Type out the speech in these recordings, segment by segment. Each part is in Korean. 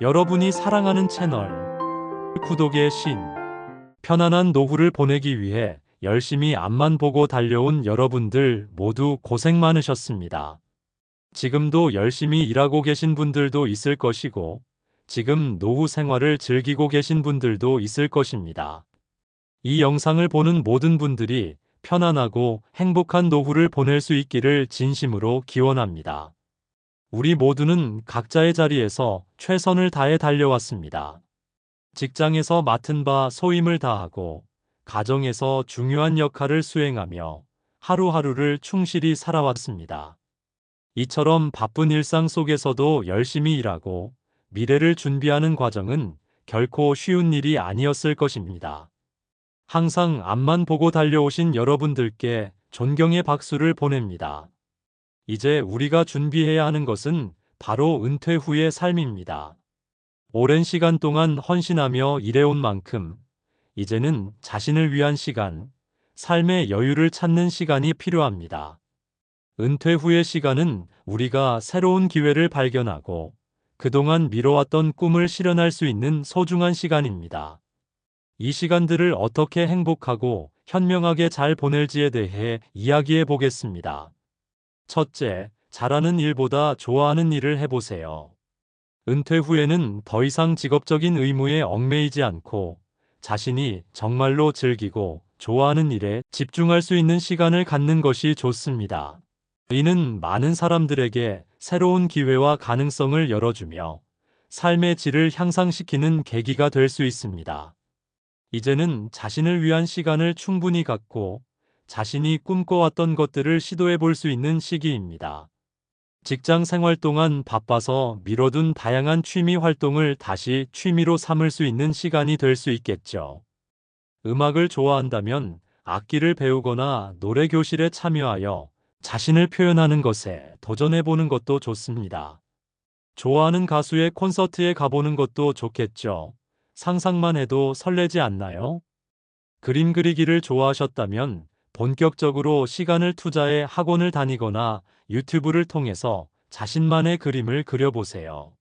여러분이 사랑하는 채널 구독의 신 편안한 노후를 보내기 위해 열심히 앞만 보고 달려온 여러분들 모두 고생 많으셨습니다. 지금도 열심히 일하고 계신 분들도 있을 것이고 지금 노후 생활을 즐기고 계신 분들도 있을 것입니다. 이 영상을 보는 모든 분들이 편안하고 행복한 노후를 보낼 수 있기를 진심으로 기원합니다. 우리 모두는 각자의 자리에서 최선을 다해 달려왔습니다. 직장에서 맡은 바 소임을 다하고 가정에서 중요한 역할을 수행하며 하루하루를 충실히 살아왔습니다. 이처럼 바쁜 일상 속에서도 열심히 일하고 미래를 준비하는 과정은 결코 쉬운 일이 아니었을 것입니다. 항상 앞만 보고 달려오신 여러분들께 존경의 박수를 보냅니다. 이제 우리가 준비해야 하는 것은 바로 은퇴 후의 삶입니다. 오랜 시간 동안 헌신하며 일해온 만큼 이제는 자신을 위한 시간, 삶의 여유를 찾는 시간이 필요합니다. 은퇴 후의 시간은 우리가 새로운 기회를 발견하고 그동안 미뤄왔던 꿈을 실현할 수 있는 소중한 시간입니다. 이 시간들을 어떻게 행복하고 현명하게 잘 보낼지에 대해 이야기해 보겠습니다. 첫째, 잘하는 일보다 좋아하는 일을 해보세요. 은퇴 후에는 더 이상 직업적인 의무에 얽매이지 않고 자신이 정말로 즐기고 좋아하는 일에 집중할 수 있는 시간을 갖는 것이 좋습니다. 이는 많은 사람들에게 새로운 기회와 가능성을 열어주며 삶의 질을 향상시키는 계기가 될 수 있습니다. 이제는 자신을 위한 시간을 충분히 갖고 자신이 꿈꿔왔던 것들을 시도해 볼 수 있는 시기입니다. 직장 생활 동안 바빠서 미뤄둔 다양한 취미 활동을 다시 취미로 삼을 수 있는 시간이 될 수 있겠죠. 음악을 좋아한다면 악기를 배우거나 노래 교실에 참여하여 자신을 표현하는 것에 도전해 보는 것도 좋습니다. 좋아하는 가수의 콘서트에 가보는 것도 좋겠죠. 상상만 해도 설레지 않나요? 그림 그리기를 좋아하셨다면 본격적으로 시간을 투자해 학원을 다니거나 유튜브를 통해서 자신만의 그림을 그려보세요.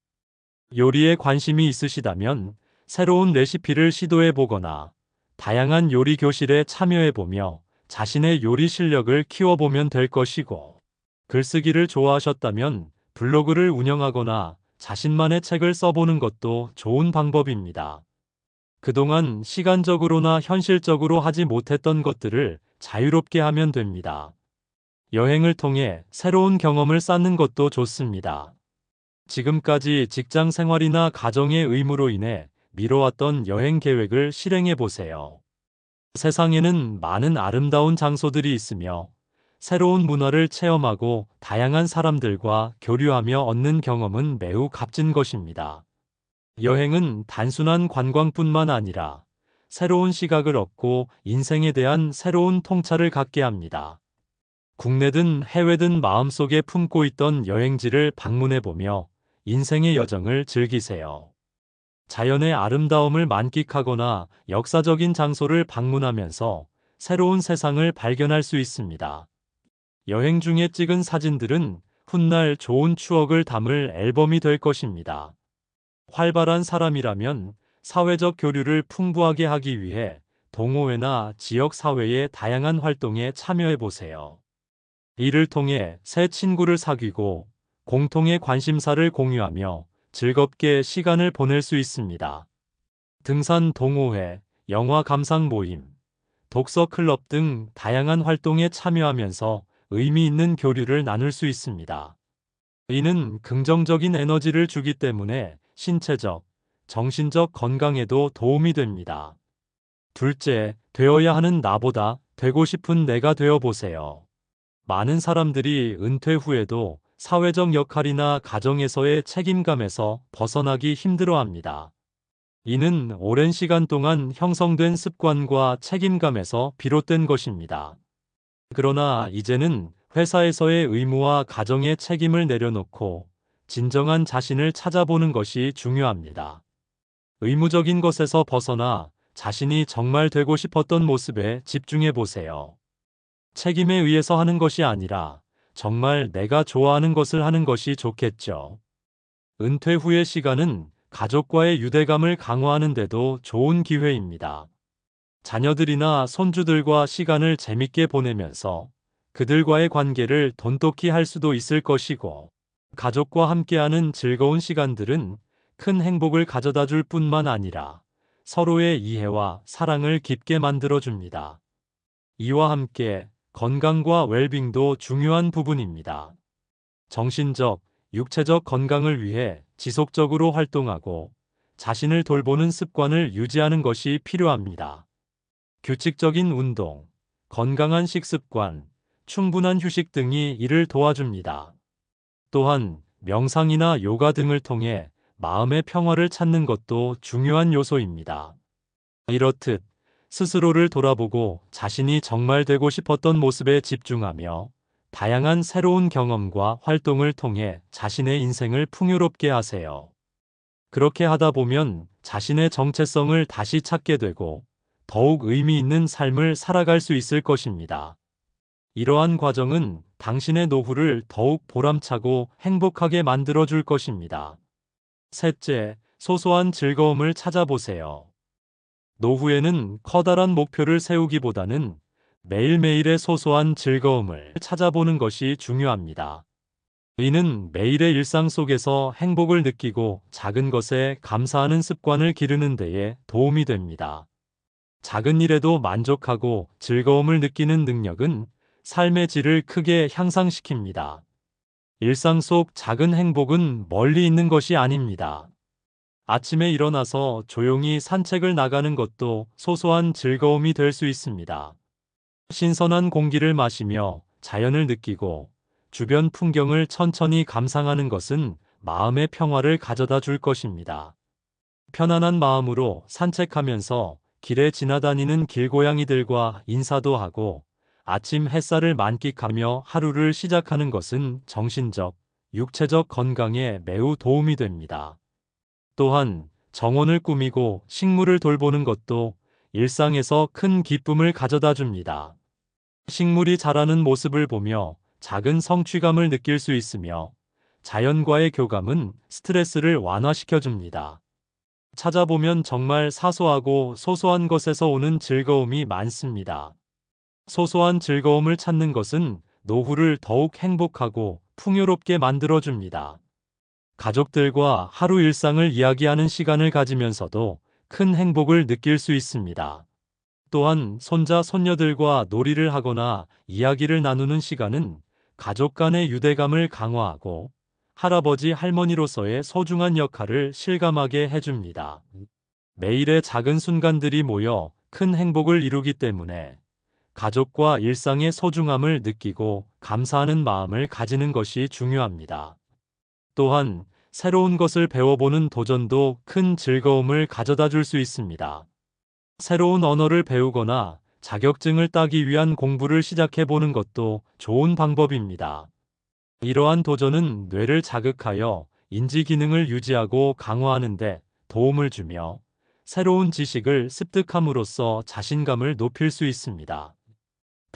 요리에 관심이 있으시다면 새로운 레시피를 시도해 보거나 다양한 요리 교실에 참여해 보며 자신의 요리 실력을 키워보면 될 것이고 글쓰기를 좋아하셨다면 블로그를 운영하거나 자신만의 책을 써보는 것도 좋은 방법입니다. 그동안 시간적으로나 현실적으로 하지 못했던 것들을 자유롭게 하면 됩니다. 여행을 통해 새로운 경험을 쌓는 것도 좋습니다. 지금까지 직장 생활이나 가정의 의무로 인해 미뤄왔던 여행 계획을 실행해 보세요. 세상에는 많은 아름다운 장소들이 있으며 새로운 문화를 체험하고 다양한 사람들과 교류하며 얻는 경험은 매우 값진 것입니다. 여행은 단순한 관광뿐만 아니라 새로운 시각을 얻고 인생에 대한 새로운 통찰을 갖게 합니다. 국내든 해외든 마음속에 품고 있던 여행지를 방문해 보며 인생의 여정을 즐기세요. 자연의 아름다움을 만끽하거나 역사적인 장소를 방문하면서 새로운 세상을 발견할 수 있습니다. 여행 중에 찍은 사진들은 훗날 좋은 추억을 담을 앨범이 될 것입니다. 활발한 사람이라면 사회적 교류를 풍부하게 하기 위해 동호회나 지역 사회의 다양한 활동에 참여해 보세요. 이를 통해 새 친구를 사귀고 공통의 관심사를 공유하며 즐겁게 시간을 보낼 수 있습니다. 등산 동호회, 영화 감상 모임, 독서 클럽 등 다양한 활동에 참여하면서 의미 있는 교류를 나눌 수 있습니다. 이는 긍정적인 에너지를 주기 때문에 신체적, 정신적 건강에도 도움이 됩니다. 둘째, 되어야 하는 나보다 되고 싶은 내가 되어 보세요. 많은 사람들이 은퇴 후에도 사회적 역할이나 가정에서의 책임감에서 벗어나기 힘들어 합니다. 이는 오랜 시간 동안 형성된 습관과 책임감에서 비롯된 것입니다. 그러나 이제는 회사에서의 의무와 가정의 책임을 내려놓고 진정한 자신을 찾아보는 것이 중요합니다. 의무적인 것에서 벗어나 자신이 정말 되고 싶었던 모습에 집중해 보세요. 책임에 의해서 하는 것이 아니라 정말 내가 좋아하는 것을 하는 것이 좋겠죠. 은퇴 후의 시간은 가족과의 유대감을 강화하는 데도 좋은 기회입니다. 자녀들이나 손주들과 시간을 재밌게 보내면서 그들과의 관계를 돈독히 할 수도 있을 것이고, 가족과 함께하는 즐거운 시간들은 큰 행복을 가져다 줄 뿐만 아니라 서로의 이해와 사랑을 깊게 만들어 줍니다. 이와 함께 건강과 웰빙도 중요한 부분입니다. 정신적, 육체적 건강을 위해 지속적으로 활동하고 자신을 돌보는 습관을 유지하는 것이 필요합니다. 규칙적인 운동, 건강한 식습관, 충분한 휴식 등이 이를 도와줍니다. 또한 명상이나 요가 등을 통해 마음의 평화를 찾는 것도 중요한 요소입니다. 이렇듯 스스로를 돌아보고 자신이 정말 되고 싶었던 모습에 집중하며 다양한 새로운 경험과 활동을 통해 자신의 인생을 풍요롭게 하세요. 그렇게 하다 보면 자신의 정체성을 다시 찾게 되고 더욱 의미 있는 삶을 살아갈 수 있을 것입니다. 이러한 과정은 당신의 노후를 더욱 보람차고 행복하게 만들어 줄 것입니다. 셋째, 소소한 즐거움을 찾아보세요. 노후에는 커다란 목표를 세우기보다는 매일매일의 소소한 즐거움을 찾아보는 것이 중요합니다. 이는 매일의 일상 속에서 행복을 느끼고 작은 것에 감사하는 습관을 기르는 데에 도움이 됩니다. 작은 일에도 만족하고 즐거움을 느끼는 능력은 삶의 질을 크게 향상시킵니다. 일상 속 작은 행복은 멀리 있는 것이 아닙니다. 아침에 일어나서 조용히 산책을 나가는 것도 소소한 즐거움이 될 수 있습니다. 신선한 공기를 마시며 자연을 느끼고 주변 풍경을 천천히 감상하는 것은 마음의 평화를 가져다 줄 것입니다. 편안한 마음으로 산책하면서 길에 지나다니는 길고양이들과 인사도 하고 아침 햇살을 만끽하며 하루를 시작하는 것은 정신적, 육체적 건강에 매우 도움이 됩니다. 또한 정원을 꾸미고 식물을 돌보는 것도 일상에서 큰 기쁨을 가져다 줍니다. 식물이 자라는 모습을 보며 작은 성취감을 느낄 수 있으며 자연과의 교감은 스트레스를 완화시켜 줍니다. 찾아보면 정말 사소하고 소소한 것에서 오는 즐거움이 많습니다. 소소한 즐거움을 찾는 것은 노후를 더욱 행복하고 풍요롭게 만들어 줍니다. 가족들과 하루 일상을 이야기하는 시간을 가지면서도 큰 행복을 느낄 수 있습니다. 또한 손자, 손녀들과 놀이를 하거나 이야기를 나누는 시간은 가족 간의 유대감을 강화하고 할아버지, 할머니로서의 소중한 역할을 실감하게 해줍니다. 매일의 작은 순간들이 모여 큰 행복을 이루기 때문에 가족과 일상의 소중함을 느끼고 감사하는 마음을 가지는 것이 중요합니다. 또한 새로운 것을 배워보는 도전도 큰 즐거움을 가져다 줄 수 있습니다. 새로운 언어를 배우거나 자격증을 따기 위한 공부를 시작해 보는 것도 좋은 방법입니다. 이러한 도전은 뇌를 자극하여 인지 기능을 유지하고 강화하는데 도움을 주며 새로운 지식을 습득함으로써 자신감을 높일 수 있습니다.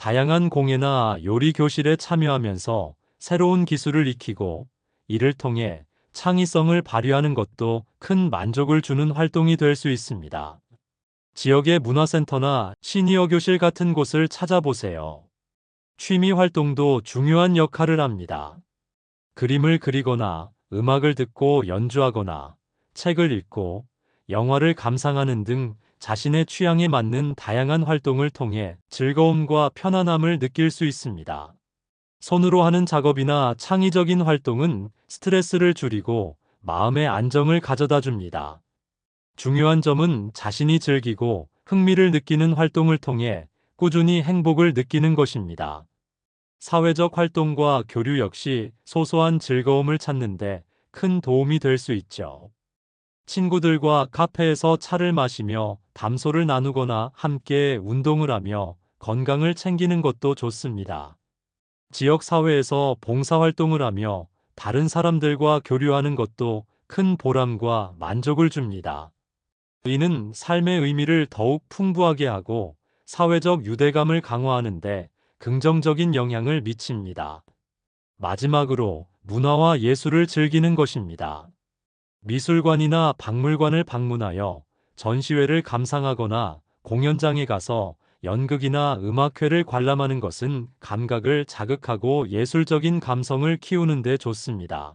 다양한 공예나 요리 교실에 참여하면서 새로운 기술을 익히고 이를 통해 창의성을 발휘하는 것도 큰 만족을 주는 활동이 될 수 있습니다. 지역의 문화센터나 시니어 교실 같은 곳을 찾아보세요. 취미 활동도 중요한 역할을 합니다. 그림을 그리거나 음악을 듣고 연주하거나 책을 읽고 영화를 감상하는 등 자신의 취향에 맞는 다양한 활동을 통해 즐거움과 편안함을 느낄 수 있습니다. 손으로 하는 작업이나 창의적인 활동은 스트레스를 줄이고 마음의 안정을 가져다 줍니다. 중요한 점은 자신이 즐기고 흥미를 느끼는 활동을 통해 꾸준히 행복을 느끼는 것입니다. 사회적 활동과 교류 역시 소소한 즐거움을 찾는데 큰 도움이 될 수 있죠. 친구들과 카페에서 차를 마시며 담소를 나누거나 함께 운동을 하며 건강을 챙기는 것도 좋습니다. 지역 사회에서 봉사활동을 하며 다른 사람들과 교류하는 것도 큰 보람과 만족을 줍니다. 이는 삶의 의미를 더욱 풍부하게 하고 사회적 유대감을 강화하는데 긍정적인 영향을 미칩니다. 마지막으로 문화와 예술을 즐기는 것입니다. 미술관이나 박물관을 방문하여 전시회를 감상하거나 공연장에 가서 연극이나 음악회를 관람하는 것은 감각을 자극하고 예술적인 감성을 키우는 데 좋습니다.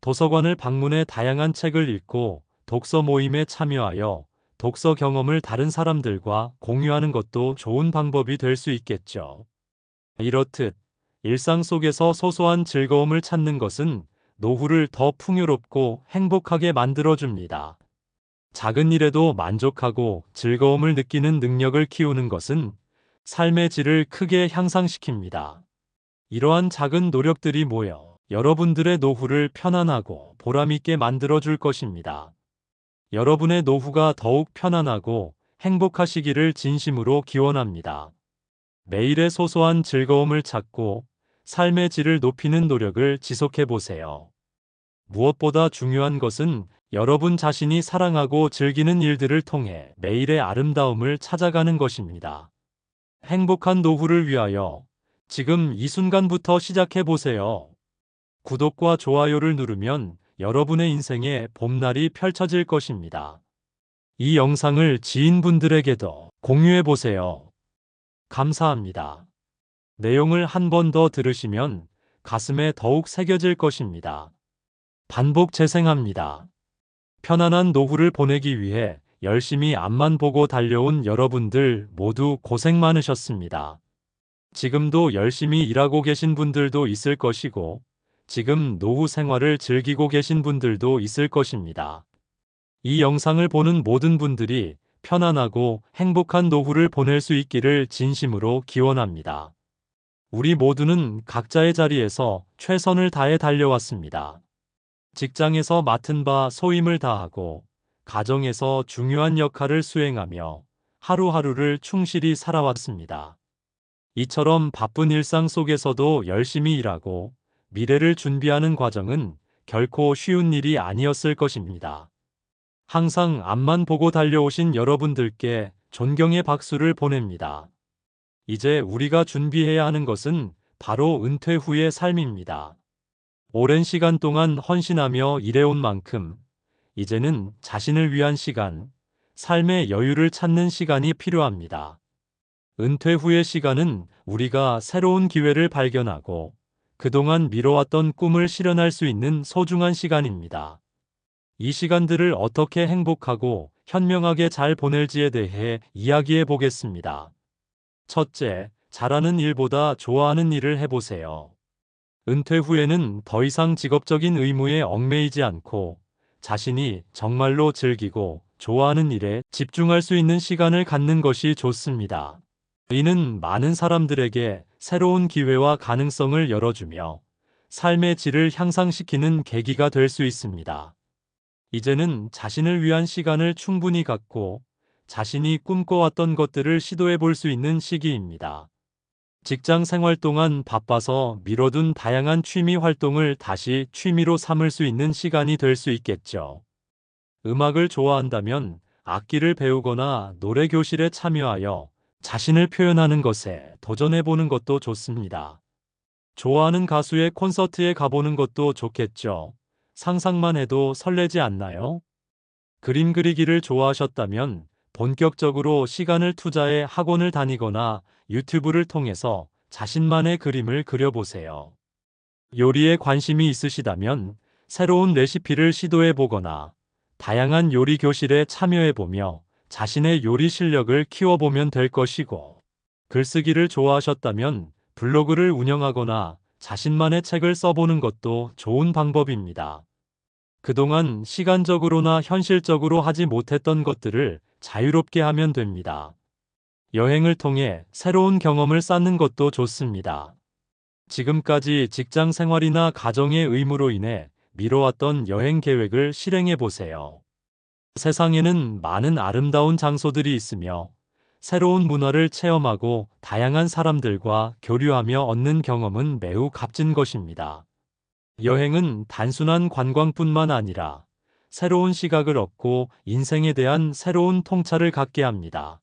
도서관을 방문해 다양한 책을 읽고 독서 모임에 참여하여 독서 경험을 다른 사람들과 공유하는 것도 좋은 방법이 될 수 있겠죠. 이렇듯 일상 속에서 소소한 즐거움을 찾는 것은 노후를 더 풍요롭고 행복하게 만들어줍니다. 작은 일에도 만족하고 즐거움을 느끼는 능력을 키우는 것은 삶의 질을 크게 향상시킵니다. 이러한 작은 노력들이 모여 여러분들의 노후를 편안하고 보람있게 만들어줄 것입니다. 여러분의 노후가 더욱 편안하고 행복하시기를 진심으로 기원합니다. 매일의 소소한 즐거움을 찾고 삶의 질을 높이는 노력을 지속해 보세요. 무엇보다 중요한 것은 여러분 자신이 사랑하고 즐기는 일들을 통해 매일의 아름다움을 찾아가는 것입니다. 행복한 노후를 위하여 지금 이 순간부터 시작해 보세요. 구독과 좋아요를 누르면 여러분의 인생에 봄날이 펼쳐질 것입니다. 이 영상을 지인분들에게도 공유해 보세요. 감사합니다. 내용을 한 번 더 들으시면 가슴에 더욱 새겨질 것입니다. 반복 재생합니다. 편안한 노후를 보내기 위해 열심히 앞만 보고 달려온 여러분들 모두 고생 많으셨습니다. 지금도 열심히 일하고 계신 분들도 있을 것이고, 지금 노후 생활을 즐기고 계신 분들도 있을 것입니다. 이 영상을 보는 모든 분들이 편안하고 행복한 노후를 보낼 수 있기를 진심으로 기원합니다. 우리 모두는 각자의 자리에서 최선을 다해 달려왔습니다. 직장에서 맡은 바 소임을 다하고 가정에서 중요한 역할을 수행하며 하루하루를 충실히 살아왔습니다. 이처럼 바쁜 일상 속에서도 열심히 일하고 미래를 준비하는 과정은 결코 쉬운 일이 아니었을 것입니다. 항상 앞만 보고 달려오신 여러분들께 존경의 박수를 보냅니다. 이제 우리가 준비해야 하는 것은 바로 은퇴 후의 삶입니다. 오랜 시간 동안 헌신하며 일해온 만큼 이제는 자신을 위한 시간, 삶의 여유를 찾는 시간이 필요합니다. 은퇴 후의 시간은 우리가 새로운 기회를 발견하고 그동안 미뤄왔던 꿈을 실현할 수 있는 소중한 시간입니다. 이 시간들을 어떻게 행복하고 현명하게 잘 보낼지에 대해 이야기해 보겠습니다. 첫째, 잘하는 일보다 좋아하는 일을 해보세요. 은퇴 후에는 더 이상 직업적인 의무에 얽매이지 않고 자신이 정말로 즐기고 좋아하는 일에 집중할 수 있는 시간을 갖는 것이 좋습니다. 이는 많은 사람들에게 새로운 기회와 가능성을 열어주며 삶의 질을 향상시키는 계기가 될 수 있습니다. 이제는 자신을 위한 시간을 충분히 갖고 자신이 꿈꿔왔던 것들을 시도해 볼 수 있는 시기입니다. 직장 생활 동안 바빠서 미뤄둔 다양한 취미 활동을 다시 취미로 삼을 수 있는 시간이 될 수 있겠죠. 음악을 좋아한다면 악기를 배우거나 노래 교실에 참여하여 자신을 표현하는 것에 도전해 보는 것도 좋습니다. 좋아하는 가수의 콘서트에 가보는 것도 좋겠죠. 상상만 해도 설레지 않나요? 그림 그리기를 좋아하셨다면 본격적으로 시간을 투자해 학원을 다니거나 유튜브를 통해서 자신만의 그림을 그려보세요. 요리에 관심이 있으시다면 새로운 레시피를 시도해 보거나 다양한 요리 교실에 참여해 보며 자신의 요리 실력을 키워보면 될 것이고 글쓰기를 좋아하셨다면 블로그를 운영하거나 자신만의 책을 써보는 것도 좋은 방법입니다. 그동안 시간적으로나 현실적으로 하지 못했던 것들을 자유롭게 하면 됩니다. 여행을 통해 새로운 경험을 쌓는 것도 좋습니다. 지금까지 직장 생활이나 가정의 의무로 인해 미뤄왔던 여행 계획을 실행해 보세요. 세상에는 많은 아름다운 장소들이 있으며 새로운 문화를 체험하고 다양한 사람들과 교류하며 얻는 경험은 매우 값진 것입니다. 여행은 단순한 관광뿐만 아니라 새로운 시각을 얻고 인생에 대한 새로운 통찰을 갖게 합니다.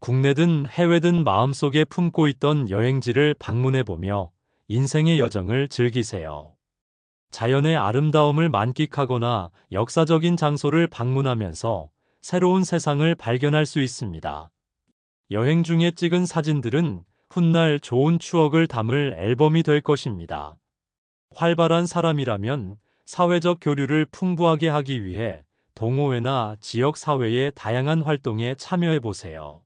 국내든 해외든 마음속에 품고 있던 여행지를 방문해 보며 인생의 여정을 즐기세요. 자연의 아름다움을 만끽하거나 역사적인 장소를 방문하면서 새로운 세상을 발견할 수 있습니다. 여행 중에 찍은 사진들은 훗날 좋은 추억을 담을 앨범이 될 것입니다. 활발한 사람이라면 사회적 교류를 풍부하게 하기 위해 동호회나 지역 사회의 다양한 활동에 참여해 보세요.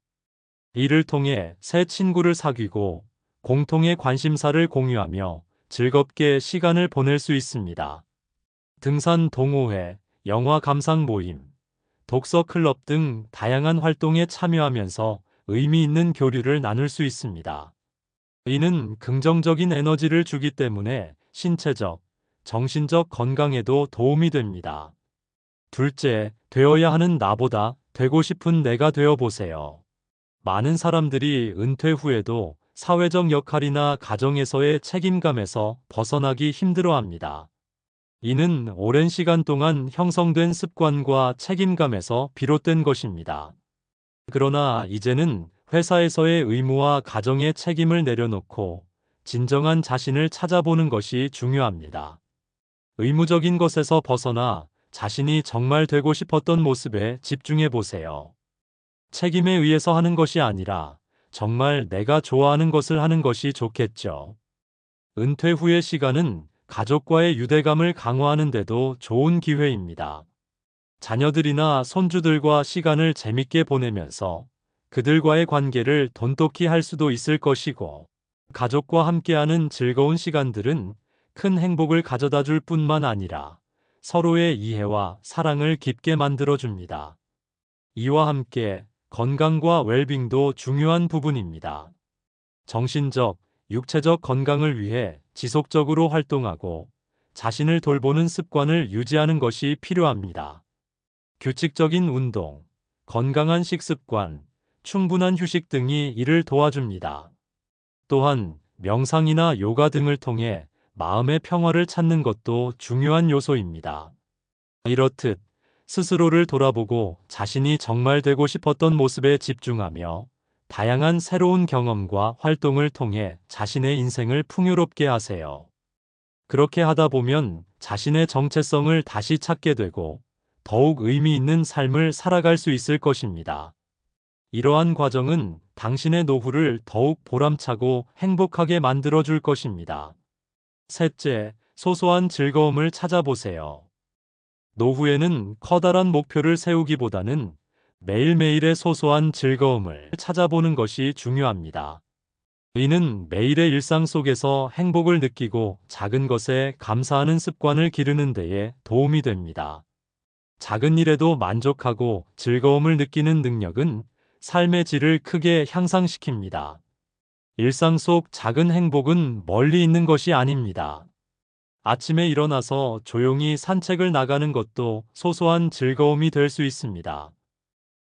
이를 통해 새 친구를 사귀고 공통의 관심사를 공유하며 즐겁게 시간을 보낼 수 있습니다. 등산 동호회, 영화 감상 모임, 독서 클럽 등 다양한 활동에 참여하면서 의미 있는 교류를 나눌 수 있습니다. 이는 긍정적인 에너지를 주기 때문에 신체적, 정신적 건강에도 도움이 됩니다. 둘째, 되어야 하는 나보다 되고 싶은 내가 되어 보세요. 많은 사람들이 은퇴 후에도 사회적 역할이나 가정에서의 책임감에서 벗어나기 힘들어 합니다. 이는 오랜 시간 동안 형성된 습관과 책임감에서 비롯된 것입니다. 그러나 이제는 회사에서의 의무와 가정의 책임을 내려놓고 진정한 자신을 찾아보는 것이 중요합니다. 의무적인 것에서 벗어나 자신이 정말 되고 싶었던 모습에 집중해 보세요. 책임에 의해서 하는 것이 아니라 정말 내가 좋아하는 것을 하는 것이 좋겠죠. 은퇴 후의 시간은 가족과의 유대감을 강화하는데도 좋은 기회입니다. 자녀들이나 손주들과 시간을 재밌게 보내면서 그들과의 관계를 돈독히 할 수도 있을 것이고, 가족과 함께하는 즐거운 시간들은 큰 행복을 가져다 줄 뿐만 아니라 서로의 이해와 사랑을 깊게 만들어 줍니다. 이와 함께 건강과 웰빙도 중요한 부분입니다. 정신적, 육체적 건강을 위해 지속적으로 활동하고 자신을 돌보는 습관을 유지하는 것이 필요합니다. 규칙적인 운동, 건강한 식습관, 충분한 휴식 등이 이를 도와줍니다. 또한 명상이나 요가 등을 통해 마음의 평화를 찾는 것도 중요한 요소입니다. 이렇듯 스스로를 돌아보고 자신이 정말 되고 싶었던 모습에 집중하며 다양한 새로운 경험과 활동을 통해 자신의 인생을 풍요롭게 하세요. 그렇게 하다 보면 자신의 정체성을 다시 찾게 되고 더욱 의미 있는 삶을 살아갈 수 있을 것입니다. 이러한 과정은 당신의 노후를 더욱 보람차고 행복하게 만들어 줄 것입니다. 셋째, 소소한 즐거움을 찾아보세요. 노후에는 커다란 목표를 세우기보다는 매일매일의 소소한 즐거움을 찾아보는 것이 중요합니다. 이는 매일의 일상 속에서 행복을 느끼고 작은 것에 감사하는 습관을 기르는 데에 도움이 됩니다. 작은 일에도 만족하고 즐거움을 느끼는 능력은 삶의 질을 크게 향상시킵니다. 일상 속 작은 행복은 멀리 있는 것이 아닙니다. 아침에 일어나서 조용히 산책을 나가는 것도 소소한 즐거움이 될 수 있습니다.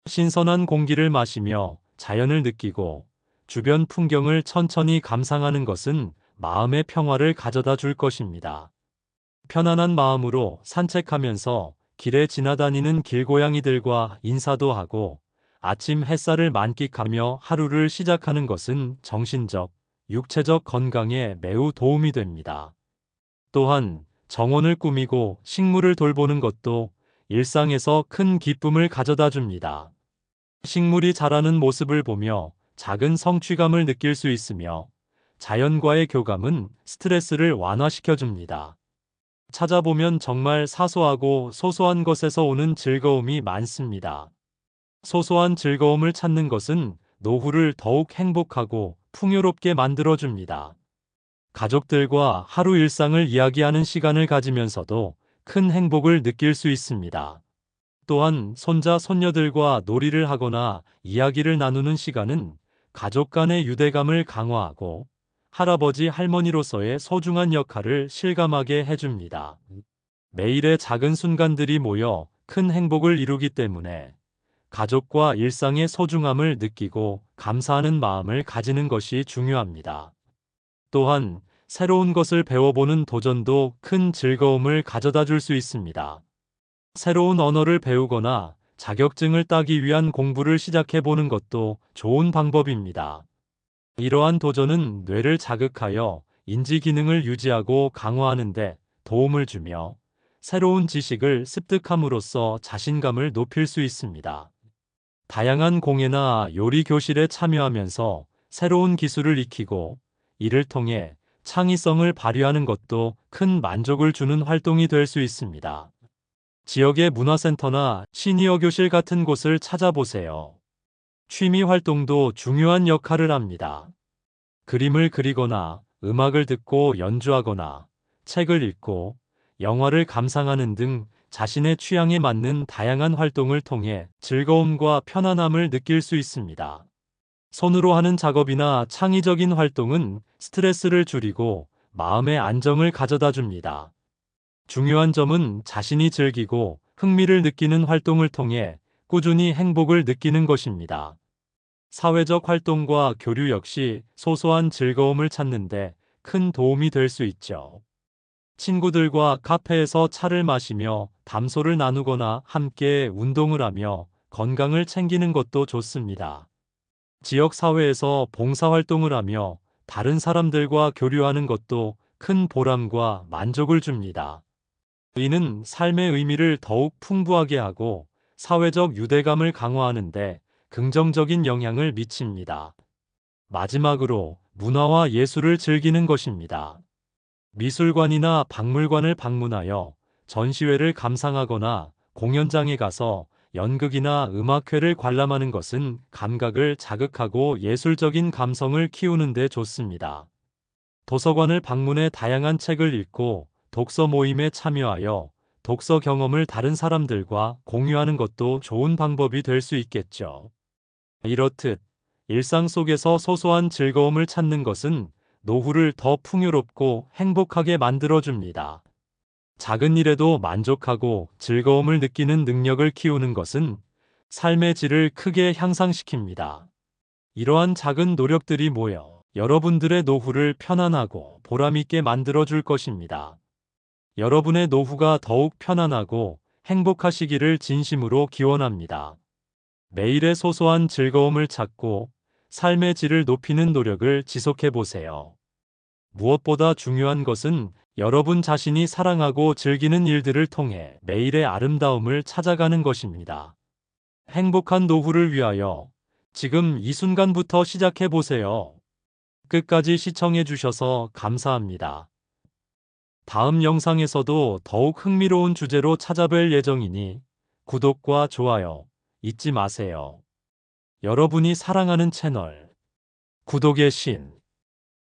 신선한 공기를 마시며 자연을 느끼고 주변 풍경을 천천히 감상하는 것은 마음의 평화를 가져다 줄 것입니다. 편안한 마음으로 산책하면서 길에 지나다니는 길고양이들과 인사도 하고 아침 햇살을 만끽하며 하루를 시작하는 것은 정신적, 육체적 건강에 매우 도움이 됩니다. 또한 정원을 꾸미고 식물을 돌보는 것도 일상에서 큰 기쁨을 가져다 줍니다. 식물이 자라는 모습을 보며 작은 성취감을 느낄 수 있으며 자연과의 교감은 스트레스를 완화시켜 줍니다. 찾아보면 정말 사소하고 소소한 것에서 오는 즐거움이 많습니다. 소소한 즐거움을 찾는 것은 노후를 더욱 행복하고 풍요롭게 만들어줍니다. 가족들과 하루 일상을 이야기하는 시간을 가지면서도 큰 행복을 느낄 수 있습니다. 또한 손자, 손녀들과 놀이를 하거나 이야기를 나누는 시간은 가족 간의 유대감을 강화하고 할아버지, 할머니로서의 소중한 역할을 실감하게 해줍니다. 매일의 작은 순간들이 모여 큰 행복을 이루기 때문에 가족과 일상의 소중함을 느끼고 감사하는 마음을 가지는 것이 중요합니다. 또한 새로운 것을 배워보는 도전도 큰 즐거움을 가져다 줄 수 있습니다. 새로운 언어를 배우거나 자격증을 따기 위한 공부를 시작해 보는 것도 좋은 방법입니다. 이러한 도전은 뇌를 자극하여 인지 기능을 유지하고 강화하는데 도움을 주며 새로운 지식을 습득함으로써 자신감을 높일 수 있습니다. 다양한 공예나 요리 교실에 참여하면서 새로운 기술을 익히고 이를 통해 창의성을 발휘하는 것도 큰 만족을 주는 활동이 될 수 있습니다. 지역의 문화센터나 시니어 교실 같은 곳을 찾아보세요. 취미 활동도 중요한 역할을 합니다. 그림을 그리거나 음악을 듣고 연주하거나 책을 읽고 영화를 감상하는 등 자신의 취향에 맞는 다양한 활동을 통해 즐거움과 편안함을 느낄 수 있습니다. 손으로 하는 작업이나 창의적인 활동은 스트레스를 줄이고 마음의 안정을 가져다 줍니다. 중요한 점은 자신이 즐기고 흥미를 느끼는 활동을 통해 꾸준히 행복을 느끼는 것입니다. 사회적 활동과 교류 역시 소소한 즐거움을 찾는데 큰 도움이 될 수 있죠. 친구들과 카페에서 차를 마시며 담소를 나누거나 함께 운동을 하며 건강을 챙기는 것도 좋습니다. 지역 사회에서 봉사활동을 하며 다른 사람들과 교류하는 것도 큰 보람과 만족을 줍니다. 이는 삶의 의미를 더욱 풍부하게 하고 사회적 유대감을 강화하는데 긍정적인 영향을 미칩니다. 마지막으로 문화와 예술을 즐기는 것입니다. 미술관이나 박물관을 방문하여 전시회를 감상하거나 공연장에 가서 연극이나 음악회를 관람하는 것은 감각을 자극하고 예술적인 감성을 키우는 데 좋습니다. 도서관을 방문해 다양한 책을 읽고 독서 모임에 참여하여 독서 경험을 다른 사람들과 공유하는 것도 좋은 방법이 될 수 있겠죠. 이렇듯 일상 속에서 소소한 즐거움을 찾는 것은 노후를 더 풍요롭고 행복하게 만들어줍니다. 작은 일에도 만족하고 즐거움을 느끼는 능력을 키우는 것은 삶의 질을 크게 향상시킵니다. 이러한 작은 노력들이 모여 여러분들의 노후를 편안하고 보람있게 만들어줄 것입니다. 여러분의 노후가 더욱 편안하고 행복하시기를 진심으로 기원합니다. 매일의 소소한 즐거움을 찾고 삶의 질을 높이는 노력을 지속해 보세요. 무엇보다 중요한 것은 여러분 자신이 사랑하고 즐기는 일들을 통해 매일의 아름다움을 찾아가는 것입니다. 행복한 노후를 위하여 지금 이 순간부터 시작해 보세요. 끝까지 시청해 주셔서 감사합니다. 다음 영상에서도 더욱 흥미로운 주제로 찾아뵐 예정이니 구독과 좋아요 잊지 마세요. 여러분이 사랑하는 채널 구독의 신